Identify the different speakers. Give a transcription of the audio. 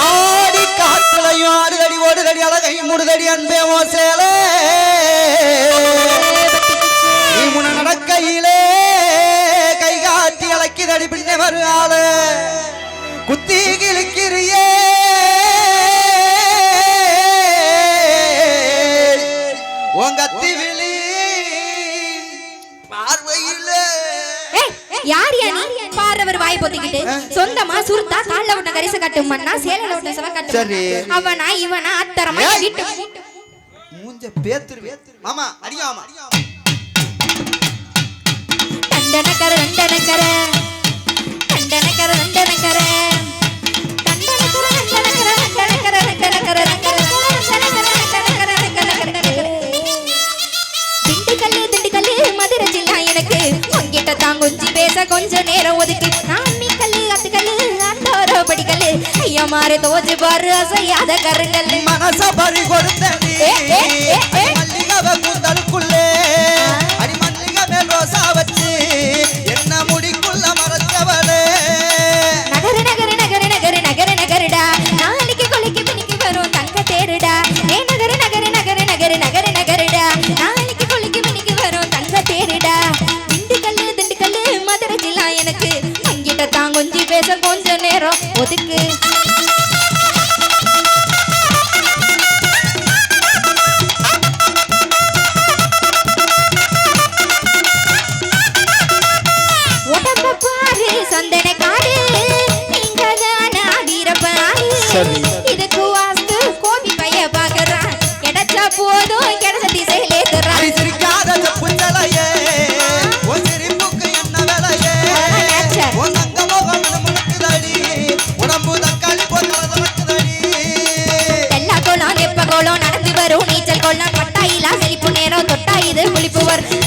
Speaker 1: ஆடி காற்றுலையும் ஆடுதடி ஓடுதடி அழகை முடுதடி அன்பே ஓசேலே முன நடக்கையிலே கை காட்டி அழைக்கிதடி பின்னே வருவாளே. குத்தி கிழக்கிறியே
Speaker 2: அவர் வாய் பொத்திக்கிட்டு சொந்தமா சுருத்தா கால்ல விட்ட கரிச கட்டும் பண்ணா சேலையில விட்ட சிவ கட்டும் அவனா இவனா அத்தரமா வீட்டு
Speaker 1: மூஞ்ச பேத்துரு மாமா அடியாமா
Speaker 2: தண்டனக்கர தண்டனக்கர. எதுக்கு சாமி கல்லு அத்துக்கல்லு அந்தோரோ படிக்கல்லு. ஐயா மாறு தோஜு பாரு அசையாத கருங்கல்
Speaker 1: மனச பறி
Speaker 2: கொடுத்தே எனக்கு என்கிட்ட தான் கொஞ்சி பேச கொஞ்ச நேரம். ஒதுக்கு. இதுக்கு வாஸ்து கோபி பைய பாக்குறான் கிடைச்சா போதும் கிடைச்ச lugar